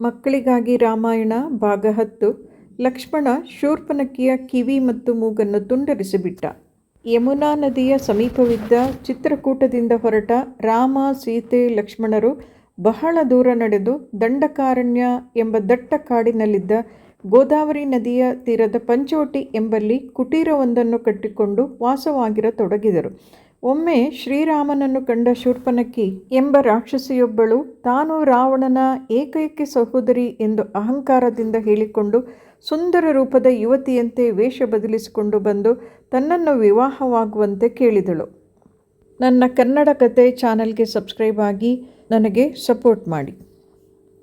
ಮಕ್ಕಳಿಗಾಗಿ ರಾಮಾಯಣ ಭಾಗ ಹತ್ತು ಲಕ್ಷ್ಮಣ ಶೂರ್ಪನಕಿಯ ಕಿವಿ ಮತ್ತು ಮೂಗನ್ನು ತುಂಡರಿಸಿಬಿಟ್ಟ. ಯಮುನಾ ನದಿಯ ಸಮೀಪವಿದ್ದ ಚಿತ್ರಕೂಟದಿಂದ ಹೊರಟ ರಾಮ, ಸೀತೆ, ಲಕ್ಷ್ಮಣರು ಬಹಳ ದೂರ ನಡೆದು ದಂಡಕಾರಣ್ಯ ಎಂಬ ದಟ್ಟ ಕಾಡಿನಲ್ಲಿದ್ದ ಗೋದಾವರಿ ನದಿಯ ತೀರದ ಪಂಚವಟಿ ಎಂಬಲ್ಲಿ ಕುಟೀರವೊಂದನ್ನು ಕಟ್ಟಿಕೊಂಡು ವಾಸವಾಗಿರತೊಡಗಿದರು. ಒಮ್ಮೆ ಶ್ರೀರಾಮನನ್ನು ಕಂಡ ಶೂರ್ಪನಕ್ಕಿ, ಎಂಬ ರಾಕ್ಷಸಿಯೊಬ್ಬಳು, ತಾನು ರಾವಣನ ಏಕೈಕ ಸಹೋದರಿ ಎಂದು ಅಹಂಕಾರದಿಂದ ಹೇಳಿಕೊಂಡು ಸುಂದರ ರೂಪದ ಯುವತಿಯಂತೆ ವೇಷ ಬದಲಿಸಿಕೊಂಡು ಬಂದು ತನ್ನನ್ನು ವಿವಾಹವಾಗುವಂತೆ ಕೇಳಿದಳು. ನನ್ನ ಕನ್ನಡ ಕತೆ ಚಾನಲ್ಗೆ ಸಬ್ಸ್ಕ್ರೈಬ್ ಆಗಿ ನನಗೆ ಸಪೋರ್ಟ್ ಮಾಡಿ.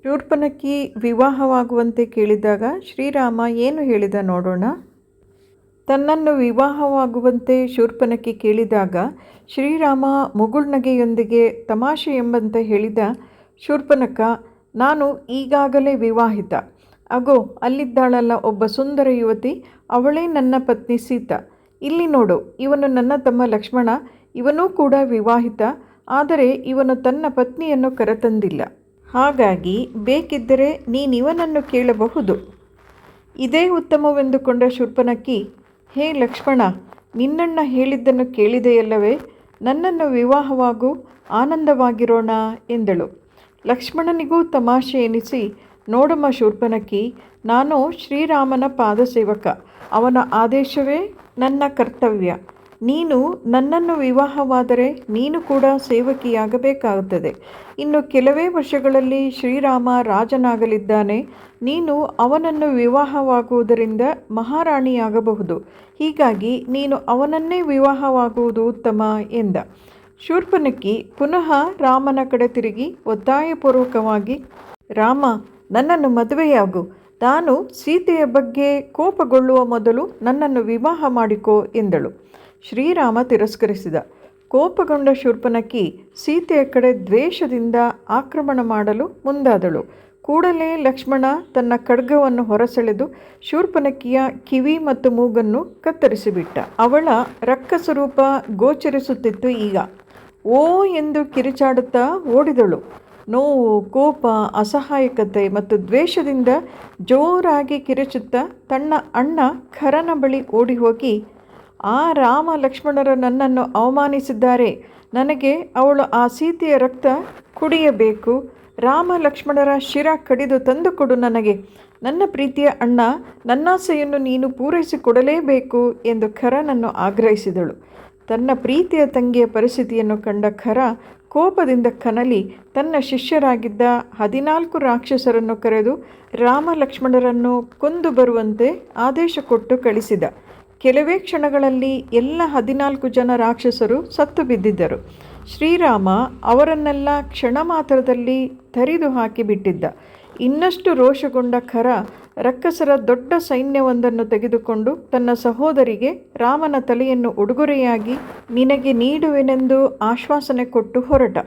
ಶೂರ್ಪನಕ್ಕಿ ವಿವಾಹವಾಗುವಂತೆ ಕೇಳಿದಾಗ ಶ್ರೀರಾಮ ಏನು ಹೇಳಿದ ನೋಡೋಣ. ತನ್ನನ್ನು ವಿವಾಹವಾಗುವಂತೆ ಶೂರ್ಪನಖಿ ಕೇಳಿದಾಗ ಶ್ರೀರಾಮ ಮುಗುಳ್ನಗೆಯೊಂದಿಗೆ ತಮಾಷೆ ಎಂಬಂತೆ ಹೇಳಿದ ಶೂರ್ಪನಖ ನಾನು ಈಗಾಗಲೇ ವಿವಾಹಿತ. ಅಗೋ, ಅಲ್ಲಿದ್ದಾಳಲ್ಲ ಒಬ್ಬ ಸುಂದರ ಯುವತಿ, ಅವಳೇ ನನ್ನ ಪತ್ನಿ ಸೀತಾ. ಇಲ್ಲಿ ನೋಡು, ಇವನು ನನ್ನ ತಮ್ಮ ಲಕ್ಷ್ಮಣ, ಇವನೂ ಕೂಡ ವಿವಾಹಿತ, ಆದರೆ ಇವನು ತನ್ನ ಪತ್ನಿಯನ್ನು ಕರೆತಂದಿಲ್ಲ. ಹಾಗಾಗಿ ಬೇಕಿದ್ದರೆ ನೀನಿವನನ್ನು ಕೇಳಬಹುದು. ಇದೇ ಉತ್ತಮವೆಂದುಕೊಂಡ ಶೂರ್ಪನಖಿ ಹೇ ಲಕ್ಷ್ಮಣ, ನಿನ್ನಣ್ಣ ಹೇಳಿದ್ದನ್ನು ಕೇಳಿದೆಯಲ್ಲವೇ? ನನ್ನನ್ನು ವಿವಾಹವಾಗು, ಆನಂದವಾಗಿರೋಣ ಎಂದಳು. ಲಕ್ಷ್ಮಣನಿಗೂ ತಮಾಷೆ ಎನಿಸಿ, ನೋಡಮ್ಮ ಶೂರ್ಪನಕ್ಕಿ, ನಾನು ಶ್ರೀರಾಮನ ಪಾದಸೇವಕ. ಅವನ ಆದೇಶವೇ ನನ್ನ ಕರ್ತವ್ಯ. ನೀನು ನನ್ನನ್ನು ವಿವಾಹವಾದರೆ ನೀನು ಕೂಡ ಸೇವಕಿಯಾಗಬೇಕಾಗುತ್ತದೆ. ಇನ್ನು ಕೆಲವೇ ವರ್ಷಗಳಲ್ಲಿ ಶ್ರೀರಾಮ ರಾಜನಾಗಲಿದ್ದಾನೆ. ನೀನು ಅವನನ್ನು ವಿವಾಹವಾಗುವುದರಿಂದ ಮಹಾರಾಣಿಯಾಗಬಹುದು. ಹೀಗಾಗಿ ನೀನು ಅವನನ್ನೇ ವಿವಾಹವಾಗುವುದು ಉತ್ತಮ ಎಂದ. ಶೂರ್ಪನಕ್ಕಿ ಪುನಃ ರಾಮನ ಕಡೆ ತಿರುಗಿ ಒತ್ತಾಯಪೂರ್ವಕವಾಗಿ, ರಾಮ, ನನ್ನನ್ನು ಮದುವೆಯಾಗು. ನಾನು ಸೀತೆಯ ಬಗ್ಗೆ ಕೋಪಗೊಳ್ಳುವ ಮೊದಲು ನನ್ನನ್ನು ವಿವಾಹ ಮಾಡಿಕೋ ಎಂದಳು. ಶ್ರೀರಾಮ ತಿರಸ್ಕರಿಸಿದ. ಕೋಪಗೊಂಡ ಶೂರ್ಪನಕ್ಕಿ ಸೀತೆಯ ಕಡೆ ದ್ವೇಷದಿಂದ ಆಕ್ರಮಣ ಮಾಡಲು ಮುಂದಾದಳು. ಕೂಡಲೇ ಲಕ್ಷ್ಮಣ ತನ್ನ ಖಡ್ಗವನ್ನು ಹೊರಸೆಳೆದು ಶೂರ್ಪನಕ್ಕಿಯ ಕಿವಿ ಮತ್ತು ಮೂಗನ್ನು ಕತ್ತರಿಸಿಬಿಟ್ಟ. ಅವಳ ರಕ್ಕಸ್ವರೂಪ ಗೋಚರಿಸುತ್ತಿತ್ತು ಈಗ. ಓ ಎಂದು ಕಿರಿಚಾಡುತ್ತಾ ಓಡಿದಳು. ನೋವು, ಕೋಪ, ಅಸಹಾಯಕತೆ ಮತ್ತು ದ್ವೇಷದಿಂದ ಜೋರಾಗಿ ಕಿರಿಚುತ್ತಾ ತನ್ನ ಅಣ್ಣ ಖರನ ಬಳಿ ಓಡಿ ಹೋಗಿ ಆ ರಾಮ ಲಕ್ಷ್ಮಣರು ನನ್ನನ್ನು ಅವಮಾನಿಸಿದ್ದಾರೆ. ನನಗೆ ಅವಳು ಆ ಸೀತೆಯ ರಕ್ತ ಕುಡಿಯಬೇಕು. ರಾಮ ಲಕ್ಷ್ಮಣರ ಶಿರ ಕಡಿದು ತಂದುಕೊಡು ನನಗೆ. ನನ್ನ ಪ್ರೀತಿಯ ಅಣ್ಣ, ನನ್ನಾಸೆಯನ್ನು ನೀನು ಪೂರೈಸಿಕೊಡಲೇಬೇಕು ಎಂದು ಖರನನ್ನು ಆಗ್ರಹಿಸಿದಳು. ತನ್ನ ಪ್ರೀತಿಯ ತಂಗಿಯ ಪರಿಸ್ಥಿತಿಯನ್ನು ಕಂಡ ಖರ ಕೋಪದಿಂದ ಕನಲಿ ತನ್ನ ಶಿಷ್ಯರಾಗಿದ್ದ ಹದಿನಾಲ್ಕು ರಾಕ್ಷಸರನ್ನು ಕರೆದು ರಾಮ ಲಕ್ಷ್ಮಣರನ್ನು ಕೊಂದು ಬರುವಂತೆ ಆದೇಶ ಕೊಟ್ಟು ಕಳಿಸಿದ. ಕೆಲವೇ ಕ್ಷಣಗಳಲ್ಲಿ ಎಲ್ಲ ಹದಿನಾಲ್ಕು ಜನ ರಾಕ್ಷಸರು ಸತ್ತು ಬಿದ್ದಿದ್ದರು. ಶ್ರೀರಾಮ ಅವರನ್ನೆಲ್ಲ ಕ್ಷಣ ಮಾತ್ರದಲ್ಲಿ ತರಿದು ಹಾಕಿಬಿಟ್ಟಿದ್ದ ಇನ್ನಷ್ಟು ರೋಷಗೊಂಡ ಖರ ರಕ್ಕಸರ ದೊಡ್ಡ ಸೈನ್ಯವೊಂದನ್ನು ತೆಗೆದುಕೊಂಡು ತನ್ನ ಸಹೋದರಿಗೆ ರಾಮನ ತಲೆಯನ್ನು ಉಡುಗೊರೆಯಾಗಿ, ನಿನಗೆ ನೀಡುವೆನೆಂದು ಆಶ್ವಾಸನೆ ಕೊಟ್ಟು ಹೊರಟ.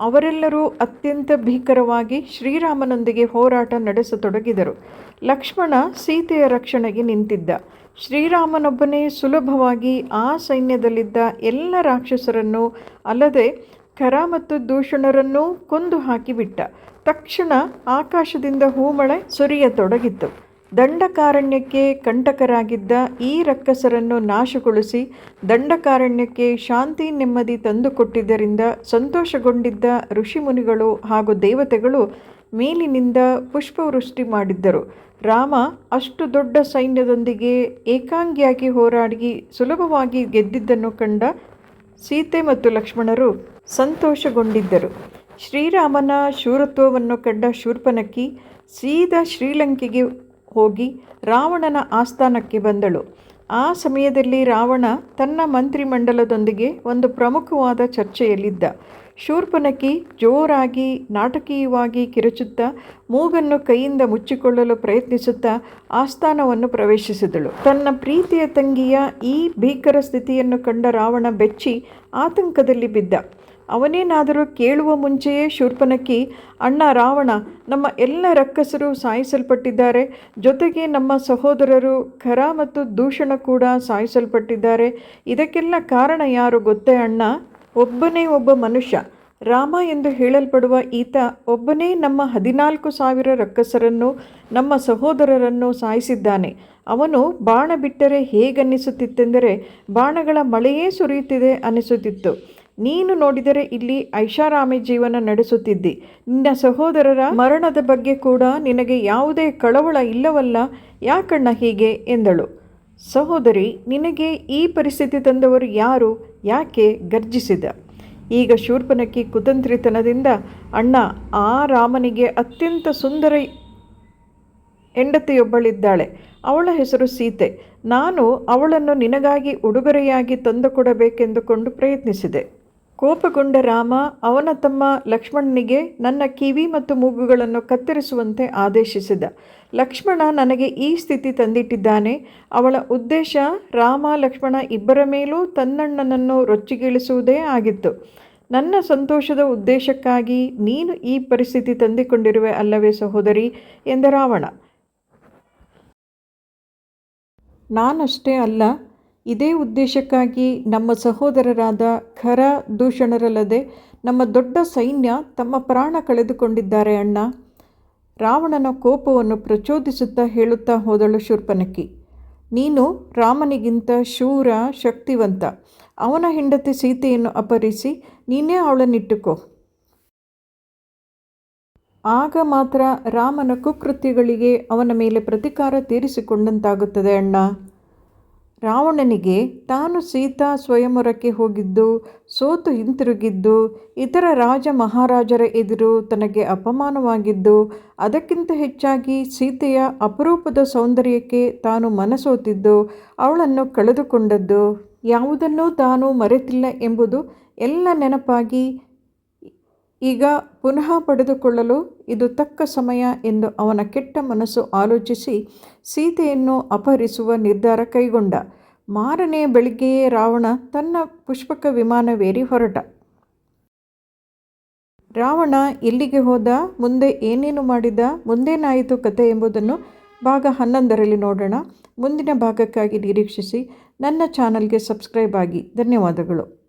ಅವರೆಲ್ಲರೂ ಅತ್ಯಂತ ಭೀಕರವಾಗಿ ಶ್ರೀರಾಮನೊಂದಿಗೆ ಹೋರಾಟ ನಡೆಸತೊಡಗಿದರು. ಲಕ್ಷ್ಮಣ ಸೀತೆಯ ರಕ್ಷಣೆಗೆ ನಿಂತಿದ್ದ. ಶ್ರೀರಾಮನೊಬ್ಬನೇ ಸುಲಭವಾಗಿ ಆ ಸೈನ್ಯದಲ್ಲಿದ್ದ ಎಲ್ಲ ರಾಕ್ಷಸರನ್ನು ಅಲ್ಲದೆ ಖರ ಮತ್ತು ದೂಷಣರನ್ನೂ ಕೊಂದು ಹಾಕಿಬಿಟ್ಟ. ತಕ್ಷಣ ಆಕಾಶದಿಂದ ಹೂಮಳೆ ಸುರಿಯತೊಡಗಿತ್ತು. ದಂಡಕಾರಣ್ಯಕ್ಕೆ ಕಂಟಕರಾಗಿದ್ದ ಈ ರಕ್ಕಸರನ್ನು ನಾಶಗೊಳಿಸಿ ದಂಡಕಾರಣ್ಯಕ್ಕೆ ಶಾಂತಿ ನೆಮ್ಮದಿ ತಂದುಕೊಟ್ಟಿದ್ದರಿಂದ ಸಂತೋಷಗೊಂಡಿದ್ದ ಋಷಿಮುನಿಗಳು ಹಾಗೂ ದೇವತೆಗಳು ಮೇಲಿನಿಂದ ಪುಷ್ಪವೃಷ್ಟಿ ಮಾಡಿದ್ದರು. ರಾಮ ಅಷ್ಟು ದೊಡ್ಡ ಸೈನ್ಯದೊಂದಿಗೆ ಏಕಾಂಗಿಯಾಗಿ ಹೋರಾಡಿ ಸುಲಭವಾಗಿ ಗೆದ್ದಿದ್ದನ್ನು ಕಂಡ ಸೀತೆ ಮತ್ತು ಲಕ್ಷ್ಮಣರು ಸಂತೋಷಗೊಂಡಿದ್ದರು. ಶ್ರೀರಾಮನ ಶೂರತ್ವವನ್ನು ಕಂಡ ಶೂರ್ಪನಕ್ಕಿ ಸೀದಾ ಶ್ರೀಲಂಕೆಗೆ ಹೋಗಿ ರಾವಣನ ಆಸ್ಥಾನಕ್ಕೆ ಬಂದಳು. ಆ ಸಮಯದಲ್ಲಿ ರಾವಣ ತನ್ನ ಮಂತ್ರಿಮಂಡಲದೊಂದಿಗೆ ಒಂದು ಪ್ರಮುಖವಾದ ಚರ್ಚೆಯಲ್ಲಿದ್ದ. ಶೂರ್ಪನಖಿ ಜೋರಾಗಿ ನಾಟಕೀಯವಾಗಿ ಕಿರುಚುತ್ತಾ ಮೂಗನ್ನು ಕೈಯಿಂದ ಮುಚ್ಚಿಕೊಳ್ಳಲು ಪ್ರಯತ್ನಿಸುತ್ತಾ ಆಸ್ಥಾನವನ್ನು ಪ್ರವೇಶಿಸಿದಳು. ತನ್ನ ಪ್ರೀತಿಯ ತಂಗಿಯ ಈ ಭೀಕರ ಸ್ಥಿತಿಯನ್ನು ಕಂಡ ರಾವಣ ಬೆಚ್ಚಿ ಆತಂಕದಲ್ಲಿ ಬಿದ್ದ. ಅವನೇನಾದರೂ ಕೇಳುವ ಮುಂಚೆಯೇ ಶೂರ್ಪನಕ್ಕಿ ಅಣ್ಣ ರಾವಣ, ನಮ್ಮ ಎಲ್ಲ ರಕ್ಕಸರು ಸಾಯಿಸಲ್ಪಟ್ಟಿದ್ದಾರೆ. ಜೊತೆಗೆ ನಮ್ಮ ಸಹೋದರರು ಖರ ಮತ್ತು ದೂಷಣ ಕೂಡ ಸಾಯಿಸಲ್ಪಟ್ಟಿದ್ದಾರೆ. ಇದಕ್ಕೆಲ್ಲ ಕಾರಣ ಯಾರು ಗೊತ್ತೇ ಅಣ್ಣ? ಒಬ್ಬನೇ ಒಬ್ಬ ಮನುಷ್ಯ. ರಾಮ ಎಂದು ಹೇಳಲ್ಪಡುವ ಈತ ಒಬ್ಬನೇ ನಮ್ಮ ಹದಿನಾಲ್ಕು ಸಾವಿರ ರಕ್ಕಸರನ್ನು, ನಮ್ಮ ಸಹೋದರರನ್ನು ಸಾಯಿಸಿದ್ದಾನೆ. ಅವನು ಬಾಣ ಬಿಟ್ಟರೆ ಹೇಗನ್ನಿಸುತ್ತಿತ್ತೆಂದರೆ ಬಾಣಗಳ ಮಳೆಯೇ ಸುರಿಯುತ್ತಿದೆ ಅನಿಸುತ್ತಿತ್ತು ನೀನು ನೋಡಿದರೆ ಇಲ್ಲಿ ಐಷಾರಾಮಿ ಜೀವನ ನಡೆಸುತ್ತಿದ್ದಿ. ನಿನ್ನ ಸಹೋದರರ ಮರಣದ ಬಗ್ಗೆ ಕೂಡ ನಿನಗೆ ಯಾವುದೇ ಕಳವಳ ಇಲ್ಲವಲ್ಲ, ಯಾಕಣ್ಣ ಹೀಗೆ ಎಂದಳು. ಸಹೋದರಿ, ನಿನಗೆ ಈ ಪರಿಸ್ಥಿತಿ ತಂದವರು ಯಾರು? ಯಾಕೆ ಗರ್ಜಿಸಿದ? ಈಗ ಶೂರ್ಪನಕ್ಕಿ ಕುತಂತ್ರಿತನದಿಂದ, ಅಣ್ಣ, ಆ ರಾಮನಿಗೆ ಅತ್ಯಂತ ಸುಂದರ ಹೆಂಡತಿಯೊಬ್ಬಳಿದ್ದಾಳೆ. ಅವಳ ಹೆಸರು ಸೀತೆ. ನಾನು ಅವಳನ್ನು ನಿನಗಾಗಿ ಉಡುಗೊರೆಯಾಗಿ ತಂದುಕೊಡಬೇಕೆಂದುಕೊಂಡು ಪ್ರಯತ್ನಿಸಿದೆ. ಕೋಪಗೊಂಡ ರಾಮ ಅವನ ತಮ್ಮ ಲಕ್ಷ್ಮಣನಿಗೆ, ನನ್ನ ಕಿವಿ ಮತ್ತು ಮೂಗುಗಳನ್ನು ಕತ್ತರಿಸುವಂತೆ ಆದೇಶಿಸಿದ. ಲಕ್ಷ್ಮಣ ನನಗೆ ಈ ಸ್ಥಿತಿ ತಂದಿಟ್ಟಿದ್ದಾನೆ. ಅವಳ ಉದ್ದೇಶ, ರಾಮ, ಲಕ್ಷ್ಮಣ ಇಬ್ಬರ ಮೇಲೂ ತನ್ನಣ್ಣನನ್ನು ರೊಚ್ಚಿಗೀಳಿಸುವುದೇ ಆಗಿತ್ತು. ನನ್ನ ಸಂತೋಷದ ಉದ್ದೇಶಕ್ಕಾಗಿ ನೀನು ಈ ಪರಿಸ್ಥಿತಿ ತಂದಿಕೊಂಡಿರುವೆ ಅಲ್ಲವೇ ಸಹೋದರಿ? ಎಂದ ರಾವಣ. ನಾನಷ್ಟೇ ಅಲ್ಲ ಇದೇ ಉದ್ದೇಶಕ್ಕಾಗಿ ನಮ್ಮ ಸಹೋದರರಾದ ಖರ ದೂಷಣರಲ್ಲದೆ ನಮ್ಮ ದೊಡ್ಡ ಸೈನ್ಯ ತಮ್ಮ ಪ್ರಾಣ ಕಳೆದುಕೊಂಡಿದ್ದಾರೆ ಅಣ್ಣ. ರಾವಣನ ಕೋಪವನ್ನು ಪ್ರಚೋದಿಸುತ್ತಾ ಹೇಳುತ್ತಾ ಹೋದಳು ಶೂರ್ಪನಕ್ಕಿ. ನೀನು ರಾಮನಿಗಿಂತ ಶೂರ, ಶಕ್ತಿವಂತ. ಅವನ ಹೆಂಡತಿ ಸೀತೆಯನ್ನು ಅಪಹರಿಸಿ ನೀನೇ ಅವಳನ್ನಿಟ್ಟುಕೋ. ಆಗ ಮಾತ್ರ ರಾಮನ ಕುಕೃತ್ಯಗಳಿಗೆ ಅವನ ಮೇಲೆ ಪ್ರತಿಕಾರ ತೀರಿಸಿಕೊಂಡಂತಾಗುತ್ತದೆ ಅಣ್ಣ. ರಾವಣನಿಗೆ ತಾನು ಸೀತಾ ಸ್ವಯಂವರಕ್ಕೆ ಹೋಗಿದ್ದು, ಸೋತು ಹಿಂತಿರುಗಿದ್ದು, ಇತರ ರಾಜ ಮಹಾರಾಜರ ಎದುರು ತನಗೆ ಅಪಮಾನವಾಗಿದ್ದು, ಅದಕ್ಕಿಂತ ಹೆಚ್ಚಾಗಿ ಸೀತೆಯ ಅಪರೂಪದ ಸೌಂದರ್ಯಕ್ಕೆ ತಾನು ಮನಸೋತಿದ್ದು, ಅವಳನ್ನು ಕಳೆದುಕೊಂಡದ್ದು. ಯಾವುದನ್ನೂ ತಾನು ಮರೆತಿಲ್ಲ ಎಂಬುದು ಎಲ್ಲ ನೆನಪಾಗಿ ಈಗ ಪುನಃ ಪಡೆದುಕೊಳ್ಳಲು ಇದು ತಕ್ಕ ಸಮಯ ಎಂದು ಅವನ ಕೆಟ್ಟ ಮನಸ್ಸು ಆಲೋಚಿಸಿ ಸೀತೆಯನ್ನು ಅಪಹರಿಸುವ ನಿರ್ಧಾರ ಕೈಗೊಂಡ. ಮಾರನೇ ಬೆಳಿಗ್ಗೆಯೇ ರಾವಣ ತನ್ನ ಪುಷ್ಪಕ ವಿಮಾನವೇರಿ ಹೊರಟ. ರಾವಣ ಎಲ್ಲಿಗೆ ಹೋದ, ಮುಂದೆ ಏನೇನು ಮಾಡಿದ, ಮುಂದೇನಾಯಿತು ಕತೆ ಎಂಬುದನ್ನು ಭಾಗ ಹನ್ನೊಂದರಲ್ಲಿ ನೋಡೋಣ. ಮುಂದಿನ ಭಾಗಕ್ಕಾಗಿ ನಿರೀಕ್ಷಿಸಿ. ನನ್ನ ಚಾನಲ್ಗೆ ಸಬ್ಸ್ಕ್ರೈಬ್ ಆಗಿ. ಧನ್ಯವಾದಗಳು.